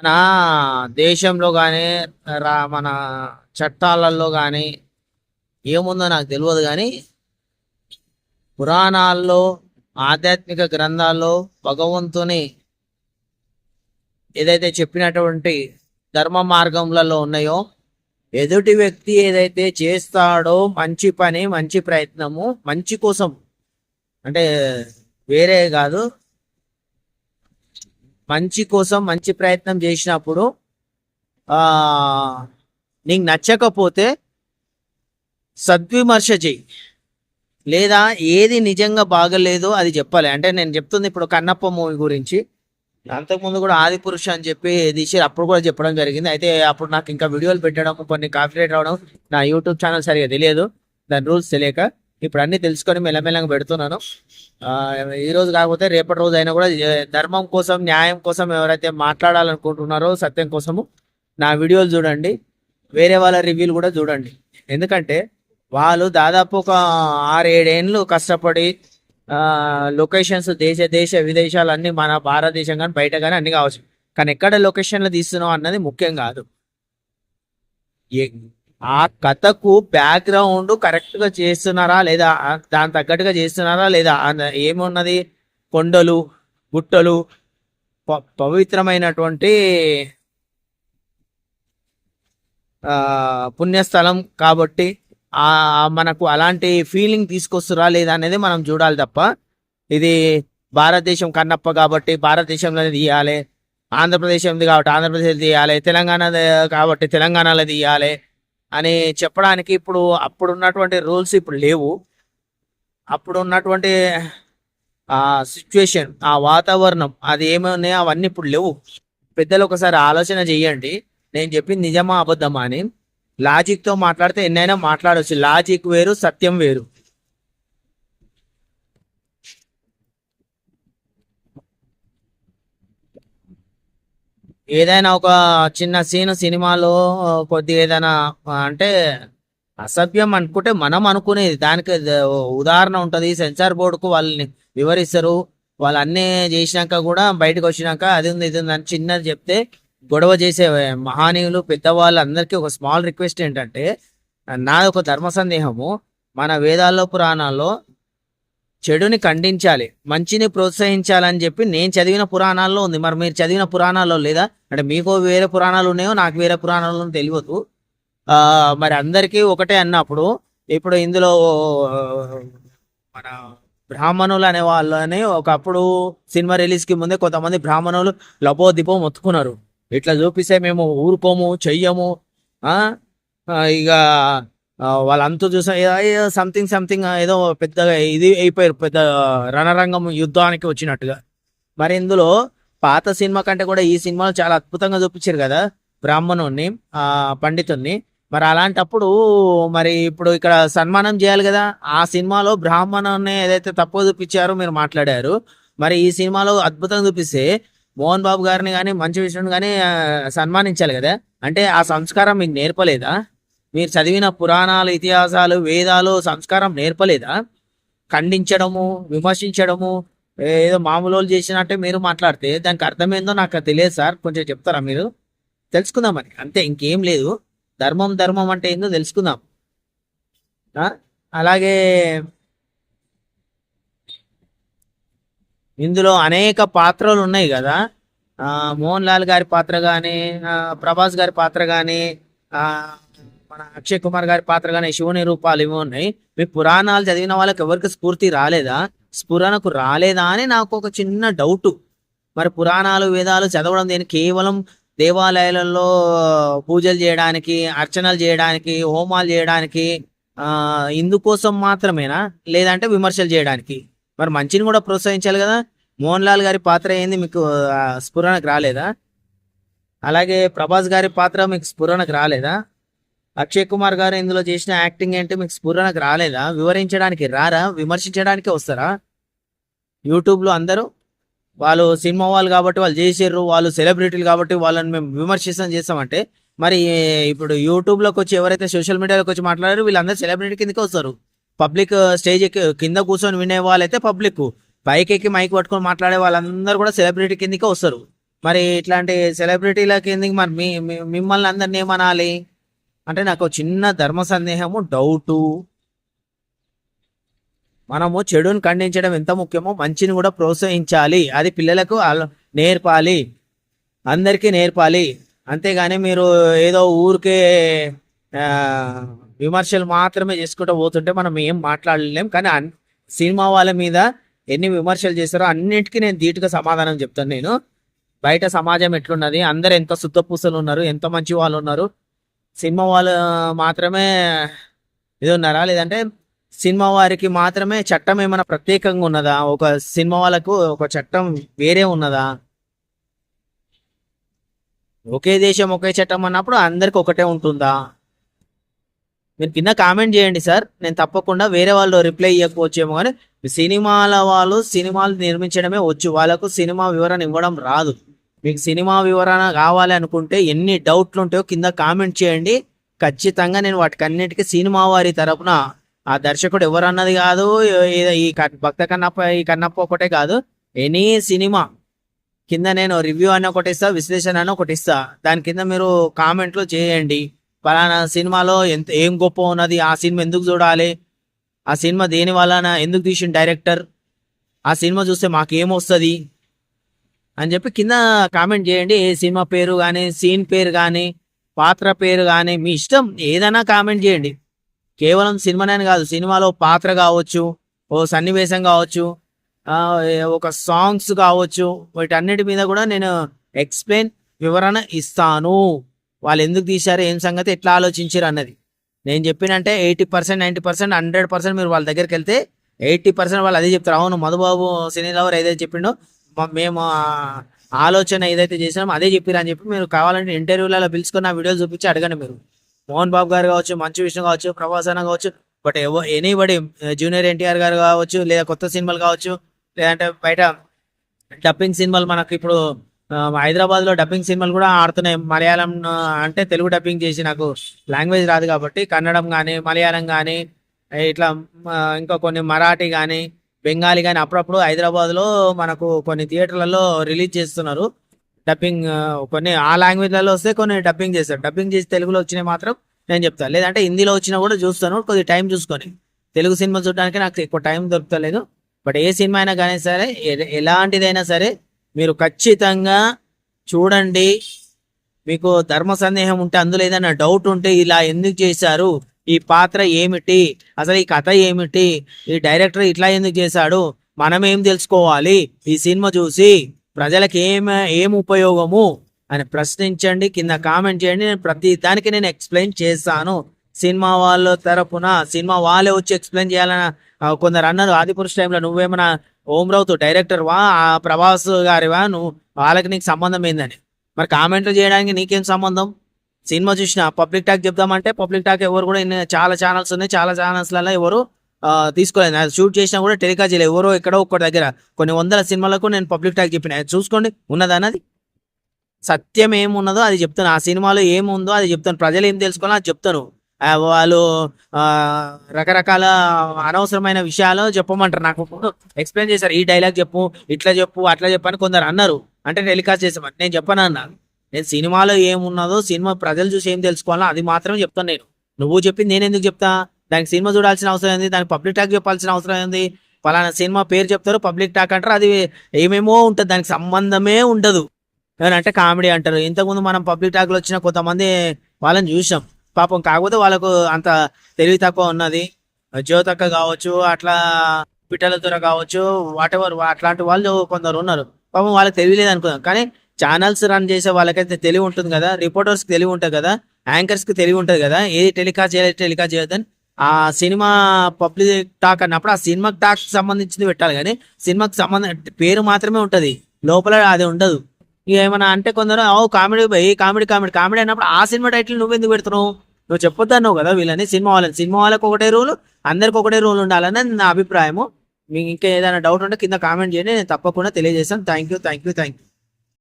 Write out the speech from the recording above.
మన దేశంలో కానీ రా మన చట్టాలలో కానీ ఏముందో నాకు తెలియదు కానీ పురాణాల్లో ఆధ్యాత్మిక గ్రంథాల్లో భగవంతుని ఏదైతే చెప్పినటువంటి ధర్మ మార్గములలో ఉన్నాయో ఎదుటి వ్యక్తి ఏదైతే చేస్తాడో మంచి పని మంచి ప్రయత్నము మంచి కోసం అంటే వేరే కాదు మంచి కోసం మంచి ప్రయత్నం చేసినప్పుడు నీకు నచ్చకపోతే సద్విమర్శ చెయ్యి. లేదా ఏది నిజంగా బాగలేదో అది చెప్పాలి. అంటే నేను చెప్తుంది ఇప్పుడు కన్నప్ప మూవీ గురించి. అంతకుముందు కూడా ఆది పురుష అని చెప్పి తీసి అప్పుడు కూడా చెప్పడం జరిగింది. అయితే అప్పుడు నాకు ఇంకా వీడియోలు పెట్టడం కొన్ని కాపీరేట్ రావడం నా యూట్యూబ్ ఛానల్ సరిగా తెలియదు. దాని రూల్స్ తెలియక. ఇప్పుడు అన్ని తెలుసుకొని మెల్లమెల్లగా పెడుతున్నాను. ఈ రోజు కాకపోతే రేపటి రోజు అయినా కూడా ధర్మం కోసం న్యాయం కోసం ఎవరైతే మాట్లాడాలనుకుంటున్నారో సత్యం కోసము నా వీడియోలు చూడండి. వేరే వాళ్ళ రివ్యూలు కూడా చూడండి. ఎందుకంటే వాళ్ళు దాదాపు ఒక ఆరేడేళ్ళు కష్టపడి లొకేషన్స్ దేశ దేశ విదేశాలు అన్నీ మన భారతదేశం కానీ బయట కానీ అన్ని కావచ్చు. కానీ ఎక్కడ లొకేషన్లు తీస్తున్నావు అన్నది ముఖ్యం కాదు. ఆ కథకు బ్యాక్గ్రౌండ్ కరెక్ట్గా చేస్తున్నారా లేదా? దాని తగ్గట్టుగా చేస్తున్నారా లేదా? ఏమున్నది? కొండలు గుట్టలు ప- పవిత్రమైనటువంటి ఆ పుణ్యస్థలం కాబట్టి ఆ మనకు అలాంటి ఫీలింగ్ తీసుకొస్తురా లేదా అనేది మనం చూడాలి తప్ప. ఇది భారతదేశం కన్నప్ప కాబట్టి భారతదేశంలోనే తీయాలి. ఆంధ్రప్రదేశ్ది కాబట్టి ఆంధ్రప్రదేశ్ తీయాలి. తెలంగాణ కాబట్టి తెలంగాణలో తీయాలి. అని చెప్పడానికి ఇప్పుడు అప్పుడు ఉన్నటువంటి రూల్స్ ఇప్పుడు లేవు. అప్పుడు ఉన్నటువంటి ఆ సిచ్యువేషన్ ఆ వాతావరణం అది ఏమన్నాయో అవన్నీ ఇప్పుడు లేవు. పెద్దలు ఒకసారి ఆలోచన చేయండి. నేను చెప్పింది నిజమా అబద్ధమా అని. లాజిక్తో మాట్లాడితే ఎన్నైనా మాట్లాడవచ్చు లాజిక్ వేరు సత్యం వేరు. ఏదైనా ఒక చిన్న సీన్ సినిమాలో కొద్దిగా ఏదైనా అంటే అసభ్యం అనుకుంటే మనం అనుకునేది. దానికి ఉదాహరణ ఉంటుంది. సెన్సార్ బోర్డుకు వాళ్ళని వివరిస్తారు. వాళ్ళు అన్నీ చేసినాక కూడా బయటకు వచ్చినాక అది ఉంది ఇది ఉంది అని చిన్నది చెప్తే గొడవ చేసే మహానీయులు పెద్దవాళ్ళు అందరికీ ఒక స్మాల్ రిక్వెస్ట్ ఏంటంటే నాది ఒక ధర్మ సందేహము. మన వేదాల్లో పురాణాల్లో చెడుని ఖండించాలి మంచిని ప్రోత్సహించాలని చెప్పి నేను చదివిన పురాణాల్లో ఉంది. మరి మీరు చదివిన పురాణాల్లో లేదా? అంటే మీకు వేరే పురాణాలు ఉన్నాయో నాకు వేరే పురాణాలు తెలియదు. మరి అందరికీ ఒకటే అన్నప్పుడు ఇప్పుడు ఇందులో మన బ్రాహ్మణులు అనే వాళ్ళని ఒకప్పుడు సినిమా రిలీజ్కి ముందే కొంతమంది బ్రాహ్మణులు లబో దిపో మొత్తుకున్నారు. ఇట్లా చూపిస్తే మేము ఊరుకోము చెయ్యము ఇక వాళ్ళంతా చూసా సంథింగ్ సంథింగ్ ఏదో పెద్దగా ఇది అయిపోయారు పెద్ద రణరంగం యుద్ధానికి వచ్చినట్టుగా. మరి ఇందులో పాత సినిమా కంటే కూడా ఈ సినిమాలో చాలా అద్భుతంగా చూపించారు కదా బ్రాహ్మణుణ్ణి ఆ పండితుణ్ణి. మరి అలాంటప్పుడు మరి ఇప్పుడు ఇక్కడ సన్మానం చేయాలి కదా ఆ సినిమాలో బ్రాహ్మణుని ఏదైతే తక్కువ చూపించారో మీరు మాట్లాడారు. మరి ఈ సినిమాలో అద్భుతంగా చూపిస్తే మోహన్ బాబు గారిని కానీ మంచి విషయం కానీ సన్మానించాలి కదా. అంటే ఆ సంస్కారం మీకు నేర్పలేదా? మీరు చదివిన పురాణాలు ఇతిహాసాలు వేదాలు సంస్కారం నేర్పలేదా? ఖండించడము విమర్శించడము ఏదో మామూలు వాళ్ళు చేసినట్టే మీరు మాట్లాడితే దానికి అర్థమైందో నాకు తెలియదు సార్. కొంచెం చెప్తారా మీరు? తెలుసుకుందామని అంతే ఇంకేం లేదు. ధర్మం ధర్మం అంటే ఏందో తెలుసుకుందాం. అలాగే ఇందులో అనేక పాత్రలు ఉన్నాయి కదా. మోహన్ లాల్ గారి పాత్ర కానీ ప్రభాస్ గారి పాత్ర కానీ మన అక్షయ్ కుమార్ గారి పాత్ర కానీ శివుని రూపాలు ఇవి ఉన్నాయి. మీ పురాణాలు చదివిన వాళ్ళకి ఎవరికి స్ఫూర్తి రాలేదా? స్ఫురణకు రాలేదా అని నాకు ఒక చిన్న డౌట్ మరి పురాణాలు వేదాలు చదవడం దేని కేవలం దేవాలయాలలో పూజలు చేయడానికి అర్చనలు చేయడానికి హోమాలు చేయడానికి ఇందుకోసం మాత్రమేనా? లేదంటే విమర్శలు చేయడానికి? మరి మంచిని కూడా ప్రోత్సహించాలి కదా? మోహన్ లాల్ గారి పాత్ర ఏంది మీకు స్ఫురణకు రాలేదా? అలాగే ప్రభాస్ గారి పాత్ర మీకు స్ఫురణకు రాలేదా? అక్షయ్ కుమార్ గారు ఇందులో చేసిన యాక్టింగ్ ఏంటి మీకు స్ఫురణకు రాలేదా? వివరించడానికి రారా? విమర్శించడానికే వస్తారా? యూట్యూబ్లో అందరూ వాళ్ళు సినిమా వాళ్ళు కాబట్టి వాళ్ళు చేసారు వాళ్ళు సెలబ్రిటీలు కాబట్టి వాళ్ళని మేము విమర్శిస్తాం చేస్తామంటే మరి ఇప్పుడు యూట్యూబ్లోకి వచ్చి ఎవరైతే సోషల్ మీడియాలోకి వచ్చి మాట్లాడారో వీళ్ళందరూ సెలబ్రిటీ కిందకి వస్తారు. పబ్లిక్ స్టేజ్ కింద కూర్చొని వినే వాళ్ళైతే పబ్లిక్ పైకెక్కి మైక్ పట్టుకొని మాట్లాడే వాళ్ళందరూ కూడా సెలబ్రిటీ కిందకే వస్తారు. మరి ఇట్లాంటి సెలబ్రిటీల కిందకి మరి మీ మిమ్మల్ని అందరిని ఏమనాలి? అంటే నాకు ఒక చిన్న ధర్మ సందేహము డౌటు మనము చెడుని ఖండించడం ఎంత ముఖ్యమో మంచిని కూడా ప్రోత్సహించాలి. అది పిల్లలకు నేర్పాలి. అందరికీ నేర్పాలి. అంతేగాని మీరు ఏదో ఊరికే విమర్శలు మాత్రమే చేసుకుంటూ పోతుంటే మనం ఏం మాట్లాడలేం. కానీ అన్- సినిమా వాళ్ళ మీద ఎన్ని విమర్శలు చేస్తారో అన్నిటికీ నేను ధీటుగా సమాధానం చెప్తాను నేను. బయట సమాజం ఎట్లున్నది? అందరు ఎంత శుద్ధపూసలు ఉన్నారు ఎంత మంచి వాళ్ళు ఉన్నారు సినిమా వాళ్ళు మాత్రమే ఇది ఉన్నారా? లేదంటే సినిమా వారికి మాత్రమే చట్టం ఏమైనా ప్రత్యేకంగా ఉన్నదా? ఒక సినిమా వాళ్ళకు ఒక చట్టం వేరే ఉన్నదా? ఒకే దేశం ఒకే చట్టం అన్నప్పుడు అందరికి ఒకటే ఉంటుందా? మీరు కింద కామెంట్ చేయండి సార్. నేను తప్పకుండా వేరే వాళ్ళు రిప్లై ఇవ్వకపోవచ్చేమో కానీ సినిమాల వాళ్ళు సినిమాలు నిర్మించడమే వచ్చు. వాళ్ళకు సినిమా వివరణ ఇవ్వడం రాదు. మీకు సినిమా వివరణ కావాలి అనుకుంటే ఎన్ని డౌట్లు ఉంటాయో కింద కామెంట్ చేయండి. ఖచ్చితంగా నేను వాటికన్నిటికీ సినిమా వారి తరపున ఆ దర్శకుడు ఎవరన్నది కాదు ఈ క- భక్త కన్నప్ప ఈ కన్నప్ప ఒకటే కాదు ఎనీ సినిమా కింద నేను రివ్యూ అని ఒకటి ఇస్తా విశ్లేషణ అని ఒకటి ఇస్తా. దాని కింద మీరు కామెంట్లు చేయండి. పలానా సినిమాలో ఎంత ఏం గొప్ప ఉన్నది ఆ సినిమా ఎందుకు చూడాలి ఆ సినిమా దేని వలన ఎందుకు తీసిన డైరెక్టర్ ఆ సినిమా చూస్తే మాకేమొస్తుంది అని చెప్పి కింద కామెంట్ చేయండి. ఏ సినిమా పేరు కానీ సీన్ పేరు కానీ పాత్ర పేరు కానీ మీ ఇష్టం ఏదైనా కామెంట్ చేయండి. కేవలం సినిమానే కాదు సినిమాలో పాత్ర కావచ్చు ఓ సన్నివేశం కావచ్చు ఒక సాంగ్స్ కావచ్చు వీటన్నిటి మీద కూడా నేను ఎక్స్ప్లెయిన్ వివరణ ఇస్తాను. వాళ్ళు ఎందుకు తీశారు ఏం సంగతి ఎట్లా ఆలోచించారు అన్నది. నేను చెప్పినంటే eighty percent ninety percent hundred percent మీరు వాళ్ళ దగ్గరికి వెళ్తే ఎయిటీ పర్సెంట్ వాళ్ళు అదే చెప్తారు. అవును మధుబాబు సినీ లవర్ ఏదైతే చెప్పిండో మేము ఆలోచన ఏదైతే చేసినామో అదే చెప్పారు అని చెప్పి మీరు కావాలంటే ఇంటర్వ్యూలలో పిలుచుకొని ఆ వీడియోలు చూపించి అడగండి మీరు. మోహన్ బాబు గారు కావచ్చు మంచు విష్ణు కావచ్చు ప్రభాస్ అన్న కావచ్చు బట్ ఎవ ఎనీబడి జూనియర్ ఎన్టీఆర్ గారు కావచ్చు లేదా కొత్త సినిమాలు కావచ్చు లేదంటే బయట డబ్బింగ్ సినిమాలు మనకు ఇప్పుడు హైదరాబాద్లో డబ్బింగ్ సినిమాలు కూడా ఆడుతున్నాయి. మలయాళం అంటే తెలుగు డబ్బింగ్ చేసి నాకు లాంగ్వేజ్ రాదు కాబట్టి కన్నడం కానీ మలయాళం కానీ ఇట్లా ఇంకా కొన్ని మరాఠీ కానీ బెంగాలీ కానీ అప్పుడప్పుడు హైదరాబాద్లో మనకు కొన్ని థియేటర్లలో రిలీజ్ చేస్తున్నారు. డబ్బింగ్ కొన్ని ఆ లాంగ్వేజ్లలో వస్తే కొన్ని డబ్బింగ్ చేస్తారు. డబ్బింగ్ చేసి తెలుగులో వచ్చినాయి మాత్రం నేను చెప్తాను లేదంటే హిందీలో వచ్చినా కూడా చూస్తాను. కొద్ది టైం చూసుకొని. తెలుగు సినిమా చూడడానికి నాకు ఎక్కువ టైం దొరకలేదు బట్ ఏ సినిమా అయినా కానీ సరే ఎలాంటిదైనా సరే మీరు ఖచ్చితంగా చూడండి. మీకు ధర్మ సందేహం ఉంటే అందులో ఏదైనా డౌట్ ఉంటే ఇలా ఎందుకు చేశారు? ఈ పాత్ర ఏమిటి? అసలు ఈ కథ ఏమిటి? ఈ డైరెక్టర్ ఇట్లా ఎందుకు చేశాడు? మనం ఏం తెలుసుకోవాలి? ఈ సినిమా చూసి ప్రజలకు ఏం ఏం ఉపయోగము? అని ప్రశ్నించండి. కింద కామెంట్ చేయండి. నేను ప్రతి దానికి నేను ఎక్స్ప్లెయిన్ చేస్తాను. సినిమా వాళ్ళ తరపున సినిమా వాళ్ళే వచ్చి ఎక్స్ప్లెయిన్ చేయాలని కొందరు అన్నారు ఆదిపురుష్ టైంలో నువ్వేమన్నా ఓంరావుతో డైరెక్టర్ వా ఆ ప్రభాస్ గారివా? నువ్వు వాళ్ళకి నీకు సంబంధం ఏందని. మరి కామెంట్లు చేయడానికి నీకేం సంబంధం? సినిమా చూసిన పబ్లిక్ టాక్ చెప్దామంటే పబ్లిక్ టాక్ ఎవరు కూడా చాలా ఛానల్స్ ఉన్నాయి చాలా ఛానల్స్లలో ఎవరు తీసుకోలేదు. అది షూట్ చేసినా కూడా టెలికాస్ట్ చేయలేదు. ఎవరో ఎక్కడో ఒక్కటి దగ్గర కొన్ని వందల సినిమాలకు నేను పబ్లిక్ టాక్ చెప్పిన. చూసుకోండి ఉన్నదన్నది సత్యం ఏమున్నదో అది చెప్తాను ఆ సినిమాలో ఏముందో అది చెప్తాను. ప్రజలు ఏం తెలుసుకోవాలో అది చెప్తాను. వాళ్ళు రకరకాల అనవసరమైన విషయాలు చెప్పమంటారు. నాకు ఎక్స్ప్లెయిన్ చేశారు. ఈ డైలాగ్ చెప్పు ఇట్లా చెప్పు అట్లా చెప్పు అని కొందరు అన్నారు. అంటే టెలికాస్ట్ చేసామని నేను చెప్పను అన్నాను నేను సినిమాలో ఏమున్నదో సినిమా ప్రజలు చూసి ఏం తెలుసుకోవాలో అది మాత్రమే చెప్తాను నేను. నువ్వు చెప్పింది నేను ఎందుకు చెప్తా? దానికి సినిమా చూడాల్సిన అవసరం ఏంది? దానికి పబ్లిక్ టాక్ చెప్పాల్సిన అవసరం ఏంది? పలానా సినిమా పేరు చెప్తారు పబ్లిక్ టాక్ అంటారు అది ఏమేమో ఉంటుంది దానికి సంబంధమే ఉండదు. అంటే కామెడీ అంటారు. ఇంతకుముందు మనం పబ్లిక్ టాక్లో వచ్చిన కొంతమంది వాళ్ళని చూసాం పాపం కాకపోతే వాళ్ళకు అంత తెలివి తక్కువ ఉన్నది. జ్యోతక్క కావచ్చు అట్లా పిట్టల దొర కావచ్చు వాటెవర్ అట్లాంటి వాళ్ళు కొందరు ఉన్నారు. పాపం వాళ్ళకి తెలియలేదు అనుకున్నాం కానీ ఛానల్స్ రన్ చేసే వాళ్ళకైతే తెలివి ఉంటుంది కదా రిపోర్టర్స్కి తెలివి ఉంటుంది కదా యాంకర్స్కి తెలివి ఉంటుంది కదా ఏది టెలికాస్ట్ చేయాలి టెలికాస్ట్ చేయొద్దని ఆ సినిమా పబ్లిక్ టాక్ అన్నప్పుడు ఆ సినిమా టాక్ సంబంధించింది పెట్టాలి కానీ సినిమాకి సంబంధం పేరు మాత్రమే ఉంటుంది లోపల అది ఉండదు. ఇక ఏమన్నా అంటే కొందరు ఓ కామెడీ ఏ కామెడీ కామెడీ కామెడీ అన్నప్పుడు ఆ సినిమా టైటిల్ నువ్వెందుకు పెడుతున్నావు? నువ్వు చెప్పొద్దన్నావు కదా వీళ్ళని సినిమా వాళ్ళని. సినిమా వాళ్ళకి ఒకటే రూల్ అందరికి ఒకటే రూల్ ఉండాలని నా అభిప్రాయము. మీకు ఇంకా ఏదైనా డౌట్ ఉంటే కింద కామెంట్ చేయండి నేను తప్పకుండా తెలియజేస్తాను. Thank you thank you thank you